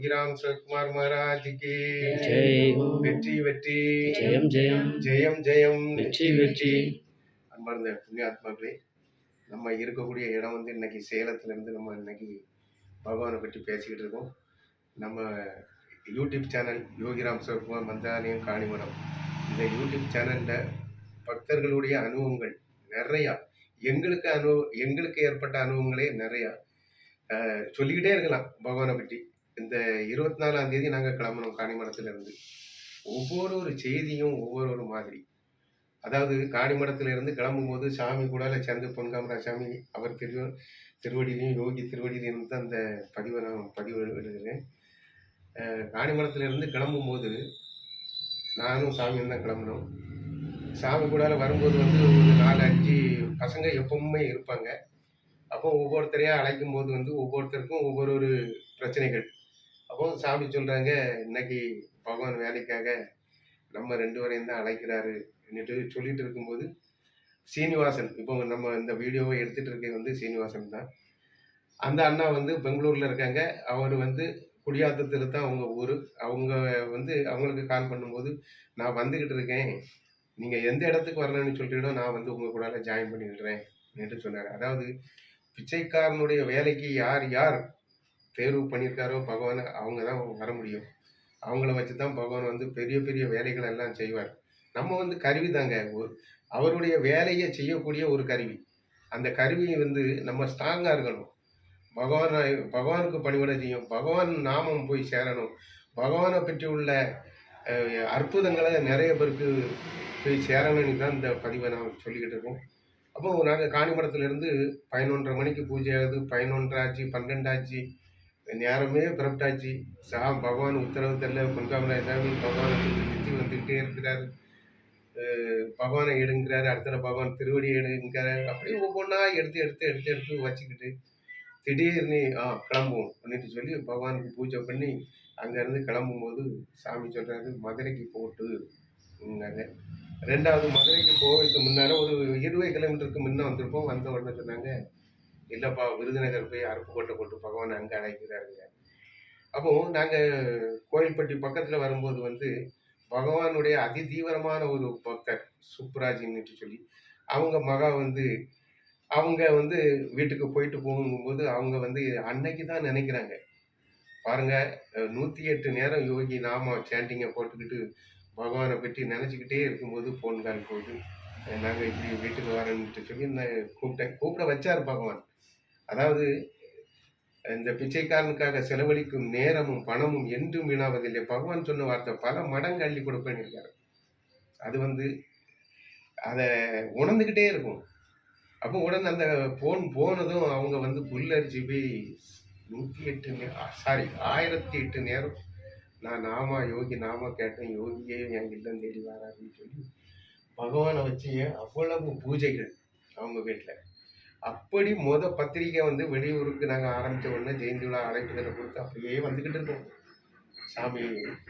யோகிராம் சிவகுமார் மகாராஜ் கி வெற்றி வெற்றி. ஜெயம் ஜெயம். ஜெயம் ஜெயம். வெற்றி வெற்றி. அன்பார்ந்த புண்ணியாத்மாக்களே நம்ம இருக்கக்கூடிய இடம் வந்து இன்னைக்கு சேலத்துல இருந்து நம்ம இன்னைக்கு பகவானை பற்றி பேசிக்கிட்டு இருக்கோம். நம்ம யூடியூப் சேனல் யோகிராம் சிவகுமார் மந்தாலயம் காணிமடம். இந்த யூடியூப் சேனலில் பக்தர்களுடைய அனுபவங்கள் நிறையா எங்களுக்கு அனு எங்களுக்கு ஏற்பட்ட அனுபவங்களே நிறையா. சொல்லிக்கிட்டே இருக்கலாம் பகவானை பற்றி. இந்த இருபத்தி நாலாம் தேதி நாங்கள் கிளம்பணும் காணிமடத்துலேருந்து. ஒவ்வொரு ஒரு செய்தியும் ஒவ்வொரு ஒரு மாதிரி. அதாவது காணிமடத்துல இருந்து கிளம்பும்போது சாமி கூட சேர்ந்து பொன்காமரா சாமி அவர் திரு திருவடியிலையும் யோகி திருவடியிலையும் தான் அந்த பதிவை நான் பதிவு எழுதுகிறேன் அஹ், கிளம்பும்போது நானும் சாமியும் தான் கிளம்பினோம். சாமி கூட வரும்போது வந்து ஒரு நாலு அஞ்சு பசங்க எப்பவுமே இருப்பாங்க. அப்போ ஒவ்வொருத்தரையாக அழைக்கும் போது வந்து ஒவ்வொருத்தருக்கும் ஒவ்வொரு ஒரு பிரச்சனைகள். அப்போ சாமி சொல்கிறாங்க இன்னைக்கு பகவான் வேலைக்காக நம்ம ரெண்டு வரையும் தான் அழைக்கிறாரு. சொல்லிட்டு இருக்கும்போது சீனிவாசன் இப்போ நம்ம இந்த வீடியோவை எடுத்துகிட்டு இருக்க வந்து சீனிவாசன் தான். அந்த அண்ணா வந்து பெங்களூரில் இருக்காங்க. அவர் வந்து குடியாத்தத்தில் தான் அவங்க ஊர். அவங்க வந்து அவங்களுக்கு கால் பண்ணும்போது நான் வந்துக்கிட்டு இருக்கேன். நீங்கள் எந்த இடத்துக்கு வரலன்னு சொல்லிட்டீங்கன்னா நான் வந்து உங்கள் கூட ஜாயின் பண்ணிடுறேன். என்று சொன்னார். அதாவது பிச்சைக்காரனுடைய வேலைக்கு யார் யார் தேர்வு பண்ணியிருக்காரோ பகவான் அவங்க தான் வர முடியும். அவங்கள வச்சு தான் பகவான் வந்து பெரிய பெரிய வேலைகள் எல்லாம் செய்வார். நம்ம வந்து கருவி தாங்க. ஒரு- அவருடைய வேலையை செய்யக்கூடிய ஒரு கருவி. அந்த கருவி வந்து நம்ம ஸ்ட்ராங்காக இருக்கணும். பகவான் பகவானுக்கு பணிவிட செய்யும். பகவான் நாமம் போய் சேரணும். பகவானை பற்றி உள்ள அற்புதங்களை நிறைய பேருக்கு போய் சேரணும்னு தான் இந்த பதிவை நான் சொல்லிக்கிட்டு இருக்கோம். அப்போது நாங்கள் காணிமடத்துலேருந்து பதினொன்றரை மணிக்கு பூஜை ஆகுது. பதினொன்றாச்சு பன்னெண்டாச்சு நேரமே பிறப்பிட்டாச்சு. சா பகவான் உத்தரவு தெரியல பொன்காமராய சாமி பகவானை சுற்றி சுற்றி வந்துக்கிட்டே இருக்கிறார். பகவானை எடுங்கிறாரு. அடுத்த பகவான் திருவடி எடுங்கிறாரு. அப்படியே ஒவ்வொன்றா எடுத்து எடுத்து எடுத்து எடுத்து வச்சுக்கிட்டு திடீர்னு ஆ கிளம்புவோம் அப்படின்ட்டு சொல்லி பகவானுக்கு பூஜை பண்ணி அங்கேருந்து கிளம்பும்போது சாமி சொல்கிறாரு மதுரைக்கு போட்டு இருந்தாங்க ரெண்டாவது மதுரைக்கு போகிறதுக்கு முன்னால் ஒரு இருபது கிலோமீட்டருக்கு முன்னே வந்திருப்போம் வந்த உடனே சொன்னாங்க. இல்லைப்பா விருதுநகர் போய் அருப்புக்கோட்டை போட்டு பகவான் அங்கே அழைக்கிறாருங்க. அப்போ நாங்கள் கோயில்பட்டி பக்கத்தில் வரும்போது வந்து பகவானுடைய அதி தீவிரமான ஒரு பக்தர் சுப்ராஜின்னு சொல்லி அவங்க மகா வந்து அவங்க வந்து வீட்டுக்கு போயிட்டு போகும்போது அவங்க வந்து அன்னைக்கு தான் நினைக்கிறாங்க. பாருங்க நூற்றி எட்டு நேரம் யோகி நாம சேண்டிங்கை போட்டுக்கிட்டு பகவானை பற்றி நினச்சிக்கிட்டே இருக்கும்போது ஃபோன் கால் போகுது. நாங்கள் இப்படி வீட்டுக்கு வரேன்ட்டு சொல்லி நான் கூப்பிட்டேன். கூப்பிட வச்சார் பகவான். அதாவது இந்த பிச்சைக்காரனுக்காக செலவழிக்கும் நேரமும் பணமும் என்றும் வீணாவதில்லை. பகவான் சொன்ன வார்த்தை பல மடங்கு அள்ளி கொடுப்பேன்னு இருக்காரு. அது வந்து அதை உணர்ந்துக்கிட்டே இருக்கும். அப்போ உடனே அந்த ஃபோன் போனதும் அவங்க வந்து புல்லரிச்சு போய் நூற்றி எட்டு நே சாரி ஆயிரத்தி எட்டு நேரம் நான் நாமா யோகி நாமா கேட்டேன் யோகியே என் இல்லம் தேடி வராருன்னு சொல்லி பகவானை வச்சு அவ்வளவு பூஜைகள் அவங்க வீட்டில் அப்படி முத பத்திரிக்கை வந்து வெளியூருக்கு நாங்கள் ஆரம்பித்த உடனே ஜெயந்தி விழா அழைப்புதலை கொடுத்து அப்படியே வந்துக்கிட்டு இருக்கோம். சாமி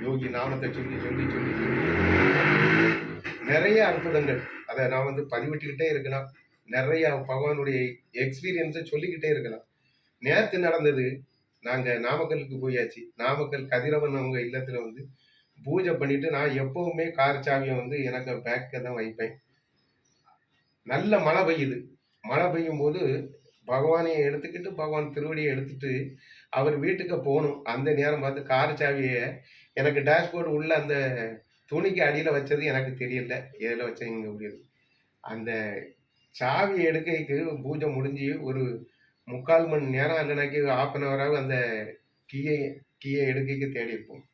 யோகி நாமத்தை சொல்லி சொல்லி சொல்லி சொல்லி. நிறைய அற்புதங்கள். அதை நான் வந்து பதிவிட்டுக்கிட்டே இருக்கலாம். நிறைய பகவானுடைய எக்ஸ்பீரியன்ஸை சொல்லிக்கிட்டே இருக்கலாம். நேற்று நடந்தது நாங்கள் நாமக்கலுக்கு போயாச்சு. நாமக்கல் கதிரவன் அவங்க இல்லத்தில் வந்து பூஜை பண்ணிட்டு நான் எப்பவுமே கார் சாவியை வந்து எனக்கு பேக்கில் தான் வைப்பேன். நல்ல மழை பெய்யுது. மழை பெய்யும் போது பகவானை எடுத்துக்கிட்டு பகவான் திருவடியை எடுத்துட்டு அவர் வீட்டுக்கு போகணும். அந்த நேரம் பார்த்து கார் சாவியை எனக்கு டேஷ்போர்டு உள்ள அந்த துணிக்கு அடியில் வச்சது எனக்கு தெரியல. எதில் வச்சீங்க முடியாது அந்த சாவி எடுக்கைக்கு பூஜை முடிஞ்சு ஒரு முக்கால் மணி நேரம் இல்லைனாக்கி ஆஃப் அன் ஹவராக அந்த கீயை கீயை எடுக்கைக்கு தேடி இருப்போம்.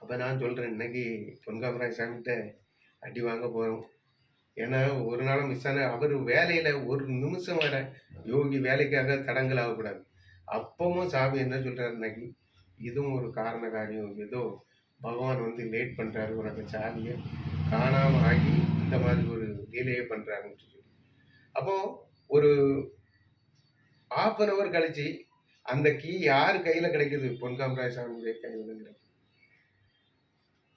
அப்போ நான் சொல்கிறேன் இன்னைக்கு பொன்காமராஜ் சாமிகிட்ட அடி வாங்க போகிறோம் ஏன்னா ஒரு நாளும் மிஸ் ஆன அவர் வேலையில் ஒரு நிமிஷம் வர யோகி வேலைக்காக தடங்கல் ஆகக்கூடாது அப்பவும் சாமி என்ன சொல்கிறாரு இன்னைக்கு இதுவும் ஒரு காரண காரியம். ஏதோ பகவான் வந்து லேட் பண்ணுறாரு உனக்கு சாமியை காணாமல் ஆகி இந்த மாதிரி ஒரு லீலையை பண்ணுறாருன்னு சொல்லி. அப்போ ஒரு ஆஃப் அன் ஹவர் கழிச்சு அந்த கீ யார் கையில் கிடைக்குது? பொன்காமராஜ் சாமியுடைய கையில் கிடைக்குது.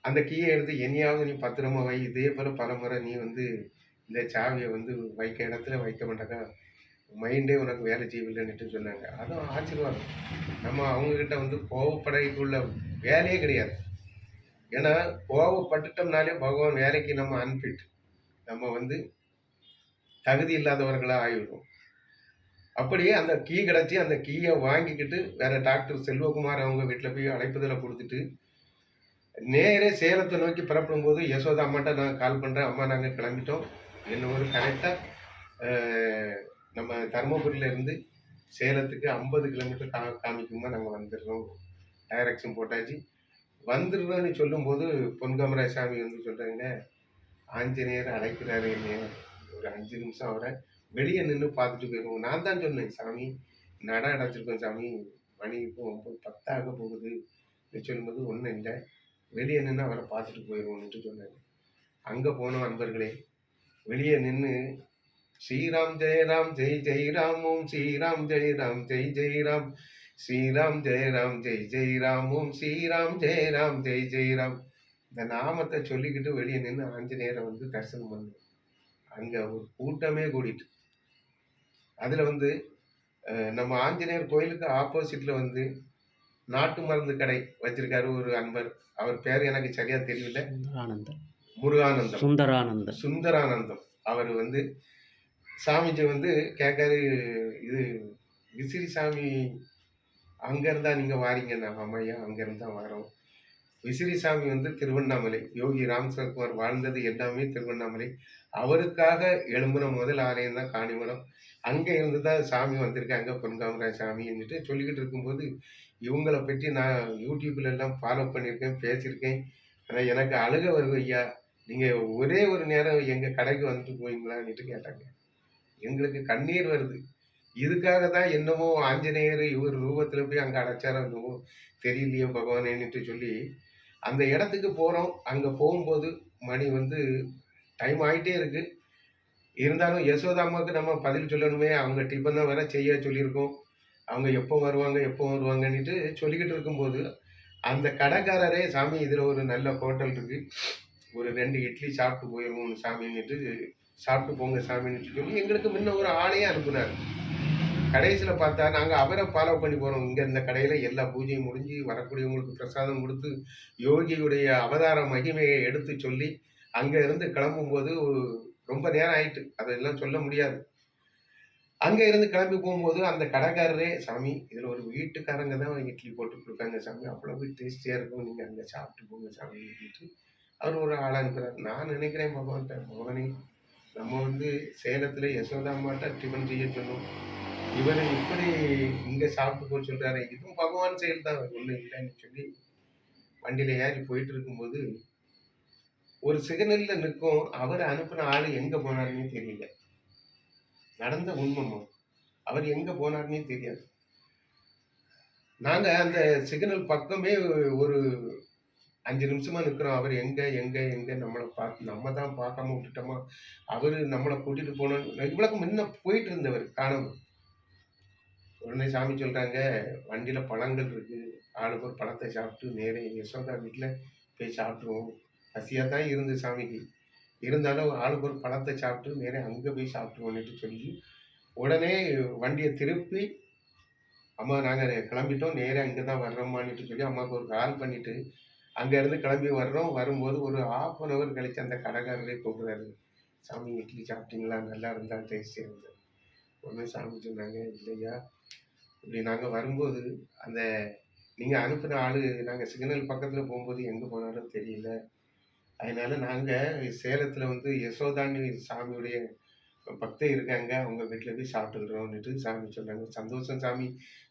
அந்த கீயை எடுத்து என்னையாவது நீ பத்திரமா வை. இதே போல பல முறை நீ வந்து இந்த சாவியை வந்து வைக்க இடத்துல வைக்க மாட்டாக்கா. மைண்டே உனக்கு வேலை செய்யவில்லைன்னுட்டு சொன்னாங்க. அதுவும் ஆச்சரியம் நம்ம அவங்கக்கிட்ட வந்து கோவப்படைக்குள்ள வேலையே கிடையாது. ஏன்னா கோவப்பட்டுட்டோம்னாலே பகவான் வேலைக்கு நம்ம அன்பிட் நம்ம வந்து தகுதி இல்லாதவர்களாக ஆகிவிடும் அப்படியே அந்த கீ கிடச்சி அந்த கீயை வாங்கிக்கிட்டு வேற டாக்டர் செல்வகுமார் அவங்க வீட்டில் போய் அழைப்புதலை கொடுத்துட்டு நேரே சேலத்தை நோக்கி புறப்படும் போது யசோதா அம்மாட்ட நான் கால் பண்ணுறேன் அம்மா நாங்கள் கிளம்பிட்டோம். என்ன ஒரு கரெக்டாக நம்ம தருமபுரியிலேருந்து சேலத்துக்கு ஐம்பது கிலோமீட்டர் கா காமிக்குமா நாங்கள் வந்துடுறோம். டைரக்ஷன் போட்டாச்சு. வந்துடுறோன்னு சொல்லும்போது பொன்காமராஜ் சாமி வந்து சொல்கிறாங்க ஆஞ்சநேயர் அழைக்கிறாரு என்னைய. ஒரு அஞ்சு நிமிஷம் அவரை வெளியே நின்று பார்த்துட்டு போயிருவோம். நான் தான் சொன்னேன் சாமி நட அடைச்சிருக்கோம் சாமி. மணி இப்போ ஒம்பது பத்தாக போகுது. சொல்லும்போது ஒன்றும் இல்லை. வெளியே நின்று அவரை பார்த்துட்டு போயிடுவோம்னுட்டு சொன்னார். அங்கே போன அன்பர்களே வெளியே நின்று ஸ்ரீராம் ஜெயராம் ஜெய் ஜெயராம் ஓம் ஸ்ரீராம் ஜெயராம் ஜெய் ஜெயராம் ஸ்ரீராம் ஜெயராம் ஜெய் ஜெயராம் ஓம் ஸ்ரீராம் ஜெயராம் ஜெய் ஜெயராம் இந்த நாமத்தை சொல்லிக்கிட்டு வெளியே நின்று ஆஞ்சநேயரை வந்து தரிசனம் பண்ணோம் அங்கே ஒரு கூட்டமே கூடிட்டு. அதில் வந்து நம்ம ஆஞ்சநேயர் கோயிலுக்கு ஆப்போசிட்டில் வந்து நாட்டு மருந்து கடை வச்சிருக்காரு ஒரு அன்பர். அவர் பேர் எனக்கு சரியா தெரியல. சுந்தரானந்தர். முருகானந்தம். சுந்தரானந்தர். சுந்தரானந்தம். அவர் வந்து சாமிஜி வந்து கேட்காரு இது விசிறி சாமி அங்க இருந்தா நீங்க வாரீங்கன்னா ஆமாய்யா அங்க இருந்தா வரோம். விசிறி சாமி வந்து திருவண்ணாமலை யோகி ராம் சரத்குமார் வாழ்ந்தது எல்லாமே திருவண்ணாமலை. அவருக்காக எழும்புன முதல் ஆலயம் தான் காணிமடம். அங்கே இருந்து தான் சாமி வந்திருக்காங்க பொன்காமராஜ் சாமின்னுட்டு சொல்லிக்கிட்டு இருக்கும்போது இவங்களை பற்றி நான் யூடியூப்ல எல்லாம் ஃபாலோ பண்ணியிருக்கேன் பேசியிருக்கேன். ஆனால் எனக்கு அழுக வருது ஐயா. நீங்கள் ஒரே ஒரு நேரம் எங்கள் கடைக்கு வந்துட்டு போவீங்களான்னுட்டு கேட்டாங்க. எங்களுக்கு கண்ணீர் வருது. இதுக்காக தான் என்னமோ ஆஞ்சநேயர் இவர் ரூபத்தில் போய் அங்கே அடைச்சாரோ என்னமோ தெரியலையோ பகவானேன்னுட்டு சொல்லி அந்த இடத்துக்கு போகிறோம் அங்கே போகும்போது மணி வந்து டைம் ஆகிட்டே இருக்குது இருந்தாலும் யசோதாமாவுக்கு நம்ம பதில் சொல்லணுமே. அவங்க டிஃபனை வேற செய்ய சொல்லியிருக்கோம். அவங்க எப்போ வருவாங்க எப்போ வருவாங்கன்னுட்டு சொல்லிக்கிட்டு இருக்கும்போது அந்த கடைக்காரரே சாமி இதில் ஒரு நல்ல ஹோட்டல் இருக்கு. ஒரு ரெண்டு இட்லி சாப்பிட்டு போயிடுவோம் சாமின்னுட்டு சாப்பிட்டு போங்க சாமின்னுட்டு சொல்லி எங்களுக்கு முன்ன ஒரு ஆளையே அனுப்புனார். கடைசியில் பார்த்தா நாங்கள் அவரை ஃபாலோ பண்ணி போகிறோம் இங்கே இந்த கடையில் எல்லா பூஜையும் முடிஞ்சு வரக்கூடியவங்களுக்கு பிரசாதம் கொடுத்து யோகியுடைய அவதார மகிமையை எடுத்து சொல்லி அங்கே இருந்து கிளம்பும்போது ரொம்ப நேரம் ஆயிட்டு. அதெல்லாம் சொல்ல முடியாது. அங்கே இருந்து கிளம்பி போகும்போது அந்த கடைக்காரரே சாமி இதில் ஒரு வீட்டுக்காரங்க தான் இட்லி போட்டு கொடுக்காங்க சாமி. அவ்வளவு டேஸ்டியாக இருக்கும். நீங்கள் அங்கே சாப்பிட்டு போங்க சாமி அப்படின்ட்டு அவர் ஒரு ஆளாக அனுப்புகிறார் நான் நினைக்கிறேன் பகவான்கிட்ட பகவானே நம்ம வந்து சேலத்தில் யசோதாமாட்ட டிஃபன் செய்ய சொன்னோம். இவர் இப்படி இங்கே சாப்பிட்டு போக சொல்கிறாரு இதுவும் பகவான் செயல் தான் ஒன்றும் இல்லைன்னு சொல்லி வண்டியில் ஏறி போயிட்டு இருக்கும்போது ஒரு சிக்னலில் நிற்கும். அவர் அனுப்பின ஆள் எங்கே போனாருன்னு தெரியல. நடந்த உண்மைமா அவர் எங்கே போனார்னே தெரியாது. நாங்கள் அந்த சிக்னல் பக்கமே ஒரு அஞ்சு நிமிஷமா நிற்கிறோம் அவர் எங்க எங்க எங்க நம்மளை பார்த்து நம்ம தான் பார்க்காம விட்டுட்டோமா? அவர் நம்மளை கூட்டிட்டு போனோம் இவ்வளவு முன்ன போயிட்டு இருந்தவர் காணாம. உடனே சாமி சொல்றாங்க வண்டியில பழங்கள் இருக்கு. ஆளுக்கு ஒரு பழத்தை சாப்பிட்டு நேரே யசோதா வீட்டில் போய் சாப்பிட்ருவோம் பசியாக தான் இருந்து சாமிக்கு. இருந்தாலும் ஆளுக்கு ஒரு பழத்தை சாப்பிட்டு நேரம் அங்கே போய் சாப்பிட்ருவோன்னுட்டு சொல்லி உடனே வண்டியை திருப்பி அம்மா நாங்கள் கிளம்பிட்டோம் நேராக அங்கே தான் வர்றோமான்னுட்டு சொல்லி அம்மாவுக்கு ஒரு கால் பண்ணிவிட்டு அங்கேருந்து கிளம்பி வர்றோம். வரும்போது ஒரு ஆஃப் அன் ஹவர் கழித்து அந்த கடைக்காரரே கூப்பிட்றாரு. சாமி இட்லி சாப்பிட்டீங்களா? நல்லா இருந்தால் டேஸ்டியாக இருந்தது. உடனே சாமி சொன்னாங்க இல்லையா. இப்படி நாங்கள் வரும்போது அந்த நீங்கள் அனுப்பின ஆள் நாங்கள் சிக்னல் பக்கத்தில் போகும்போது எங்கே போனாலும் தெரியல. அதனால நாங்கள் சேலத்தில் வந்து யசோதான்னு சாமியுடைய பக்தர் இருக்காங்க. அவங்க வீட்டில் போய் சாப்பிட்டுக்கிறோம்னுட்டு சாமி சொல்கிறாங்க சந்தோஷம் சாமி.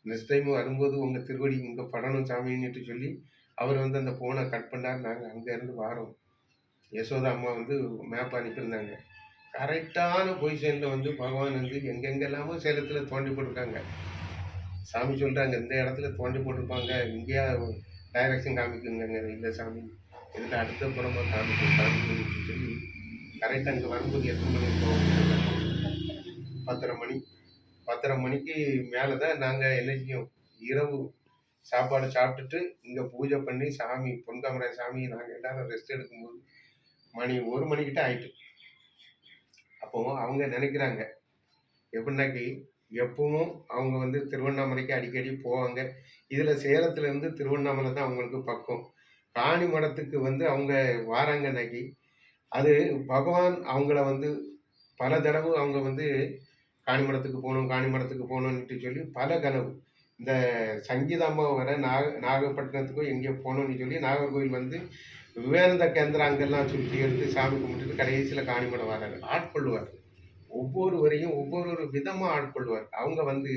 நெக்ஸ்ட் டைம் வரும்போது உங்கள் திருவடி இங்கே படணும் சாமின்னுட்டு சொல்லி அவர் வந்து அந்த ஃபோனை கட் பண்ணார். நாங்கள் அங்கேருந்து வாரோம். யசோதா அம்மா வந்து மேப் அனுப்பியிருந்தாங்க. கரெக்டான பொசிஷனில் வந்து பகவான் வந்து எங்கெங்கெல்லாமோ சேலத்தில் தோண்டி போட்டிருக்காங்க. சாமி சொல்கிறாங்க இந்த இடத்துல தோண்டி போட்டிருப்பாங்க. இங்கேயா டைரக்ஷன் காமிக்குங்க இல்லை சாமி. இதில் அடுத்த புறமாக காமிக்கும் காமிக்குன்னு சொல்லி கரெக்டாக அங்கே வரும்போது எத்தனை மணி இருக்கும் பத்தரை மணி. பத்தரை மணிக்கு மேலே தான் நாங்கள் என்ன செய்யும் இரவு சாப்பாடு சாப்பிட்டுட்டு இங்கே பூஜை பண்ணி சாமி பொன்காமராய சாமி நாங்கள் எல்லாரும் ரெஸ்ட் எடுக்கும்போது மணி ஒரு மணிக்கிட்ட ஆயிட்டு. அப்போ அவங்க நினைக்கிறாங்க எப்படின்னாக்கி எப்பவும் அவங்க வந்து திருவண்ணாமலைக்கு அடிக்கடி போவாங்க. இதில் சேலத்துலேருந்து திருவண்ணாமலை தான் அவங்களுக்கு பக்கம். காணி மடத்துக்கு வந்து அவங்க வாராங்கன்னாக்கி அது பகவான் அவங்கள வந்து பல தடவை அவங்க வந்து காணி மடத்துக்கு போகணும் காணி மடத்துக்கு போகணுன்ட்டு சொல்லி பல கனவு. இந்த சங்கீதாம்மா வர நாக நாகப்பட்டினத்துக்கும் எங்கேயோ போகணும்னு சொல்லி நாகர்கோவில் வந்து விவேந்த கேந்திரம் அங்கெல்லாம் சுற்றி எடுத்து சாமி கும்பிட்டுட்டு கடைசியில் காணிமடம் வர்றாரு. ஆட்கொள்வார் ஒவ்வொருவரையும் ஒவ்வொரு விதமாக ஆட்கொள்வார் அவங்க வந்து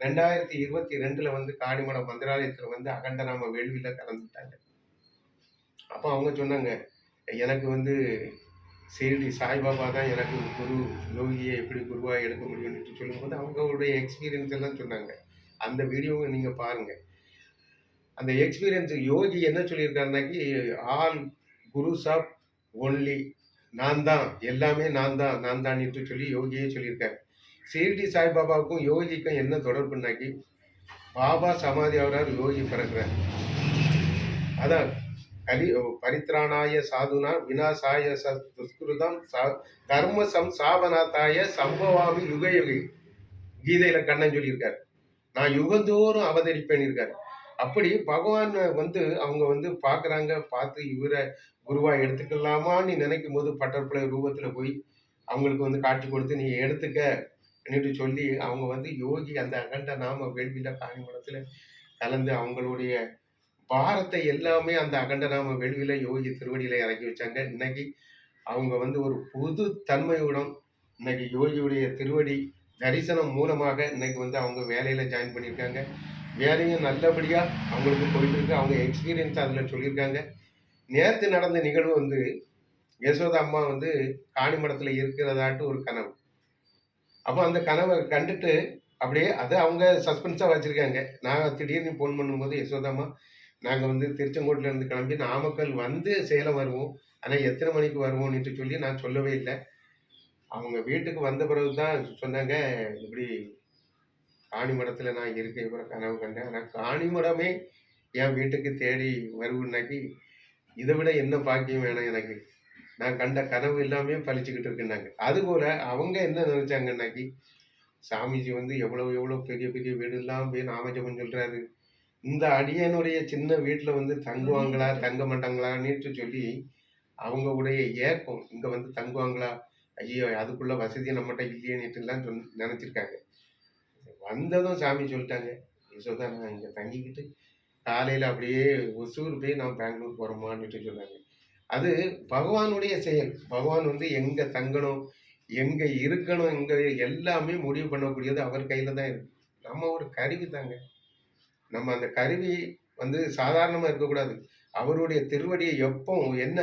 ரெண்டாயிரத்தி இருபத்தி ரெண்டில் வந்து காணிமடம் மந்திராலயத்தில் வந்து அகண்டராம வேள்வியில் கலந்துட்டாங்க. அப்போ அவங்க சொன்னாங்க எனக்கு வந்து சீரடி சாய்பாபா தான் எனக்கு குரு யோகியை எப்படி குருவாக எடுக்க முடியும்னு சொல்லும்போது அவங்களுடைய எக்ஸ்பீரியன்ஸ் எல்லாம் சொன்னாங்க. அந்த வீடியோவை நீங்கள் பாருங்கள் அந்த எக்ஸ்பீரியன்ஸ் யோகி என்ன சொல்லியிருக்காருனாக்கி ஆல் குரு சாப் ஒன்லி நான் தான் எல்லாமே நான் தான் நான் தான்ட்டு சொல்லி யோகியே சொல்லியிருக்காரு. சீரடி சாய்பாபாவுக்கும் யோகிக்கும் என்ன தொடர்புனாக்கி பாபா சமாதி ஆகிறார் யோகி பிறக்கிறார். அதான் கலி பரித்ராணாய சாதுனா வினாசாய ச துஷ்கிருதம் சா கர்ம சம் சாபனாத்தாய சம்பவாமி யுக யுகி கீதையில கண்ணன் சொல்லியிருக்காரு. நான் யுகந்தோறும் அவதரிப்பேன் இருக்காரு. அப்படி பகவான் வந்து அவங்க வந்து பார்க்குறாங்க பார்த்து இவரை குருவா எடுத்துக்கலாமான்னு நினைக்கும் போது பட்டர்பிளை ரூபத்தில் போய் அவங்களுக்கு வந்து காட்சி கொடுத்து நீ எடுத்துக்க என்று சொல்லி அவங்க வந்து யோகி அந்த அகண்ட நாம வேள்வியில காணிமடத்தில் கலந்து அவங்களுடைய பாரத்தை எல்லாமே அந்த அகண்டநாம நாம யோகி திருவடியில இறக்கி வச்சாங்க. இன்னைக்கு அவங்க வந்து ஒரு புது தன்மையுடன் இன்னைக்கு யோகியுடைய திருவடி தரிசனம் மூலமாக இன்னைக்கு வந்து அவங்க வேலையில ஜாயின் பண்ணியிருக்காங்க. வேலையும் நல்லபடியா அவங்களுக்கு போயிட்டு இருக்கு அவங்க எக்ஸ்பீரியன்ஸ் அதில் சொல்லியிருக்காங்க. நேற்று நடந்த நிகழ்வு வந்து யசோதா அம்மா வந்து காணிமடத்தில் இருக்கிறதாட்டு ஒரு கனவு. அப்போ அந்த கனவை கண்டுட்டு அப்படியே அதை அவங்க சஸ்பென்ஸாக வச்சுருக்காங்க. நான் திடீர்னு ஃபோன் பண்ணும்போது யசோதா அம்மா நாங்கள் வந்து திருச்செங்கோட்டிலேருந்து கிளம்பி நாமக்கல் வந்து சேலம் வருவோம். ஆனால் எத்தனை மணிக்கு வருவோம்னுட்டு சொல்லி நான் சொல்லவே இல்லை. அவங்க வீட்டுக்கு வந்த பிறகு தான் சொன்னாங்க இப்படி காணிமடத்தில் நான் இருக்கேன் இவரை கனவு கண்டேன். ஆனால் காணிமடமே என் வீட்டுக்கு தேடி வருவனாக்கி இதை விட என்ன பாக்கியம் வேணும் எனக்கு? நான் கண்ட கனவு எல்லாமே பழிச்சுக்கிட்டு இருக்குன்னாங்க. அதுபோல் அவங்க என்ன நினச்சாங்கன்னாக்கி சாமிஜி வந்து எவ்வளோ எவ்வளோ பெரிய பெரிய வீடெல்லாம் போய் நாமஜபம் சொல்கிறாரு இந்த அடியனுடைய சின்ன வீட்டில் வந்து தங்குவாங்களா தங்க மாட்டாங்களான்னுட்டு சொல்லி அவங்களுடைய ஏக்கம் இங்கே வந்து தங்குவாங்களா? ஐயோ அதுக்குள்ள வசதி நம்மகிட்ட இல்லையேன்னுட்டுலாம் சொல் நினச்சிருக்காங்க. வந்ததும் சாமி சொல்லிட்டாங்க யசோதா நான் இங்கே தங்கிக்கிட்டு காலையில் அப்படியே ஒசூர் போய் நான் பெங்களூர் போகிறோமான்னுட்டு சொன்னாங்க. அது பகவானுடைய செயல். பகவான் வந்து எங்கே தங்கணும் எங்கே இருக்கணும் எங்கே எல்லாமே முடிவு பண்ணக்கூடியது அவர் கையில் தான் இருக்கு. நம்ம ஒரு கருவி தாங்க. நம்ம அந்த கருவி வந்து சாதாரணமாக இருக்கக்கூடாது. அவருடைய திருவடியை எப்போ என்ன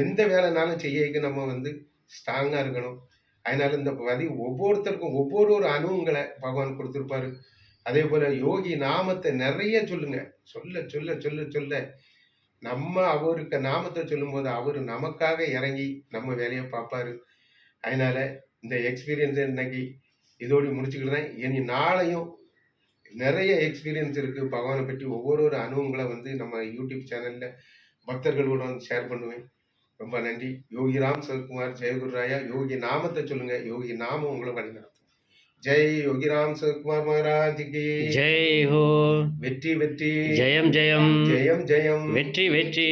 எந்த வேலைனாலும் செய்யக்கு நம்ம வந்து ஸ்ட்ராங்காக இருக்கணும். அதனால இந்த பதி ஒவ்வொருத்தருக்கும் ஒவ்வொரு ஒரு அணுங்களை பகவான் கொடுத்துருப்பாரு. அதே போல் யோகி நாமத்தை நிறைய சொல்லுங்க. சொல்ல சொல்ல சொல்ல சொல்ல. நம்ம அவருக்கு நாமத்தை சொல்லும்போது அவர் நமக்காக இறங்கி நம்ம வேலையை பார்ப்பாரு. அதனால இந்த எக்ஸ்பீரியன்ஸை இன்னைக்கு இதோடு முடிச்சுக்கிட்டேன் இனி நாளையும் நிறைய எக்ஸ்பீரியன்ஸ் இருக்குது பகவானை பற்றி ஒவ்வொரு ஒரு அனுபவங்களை வந்து நம்ம யூடியூப் சேனலில் பக்தர்களோட வந்து ஷேர் பண்ணுவேன். ரொம்ப நன்றி. யோகி ராம் சிவகுமார் ஜெயகுரு ராயா யோகி நாமத்தை சொல்லுங்க. யோகி நாமம் உங்களை வழிநடத்தும். ஜெய் யோகி ராம் சிவகுமார் மகாராஜுக்கு ஜெய் ஹோ. வெற்றி வெற்றி. ஜெயம் ஜெயம். ஜெயம் ஜெயம். வெற்றி வெற்றி.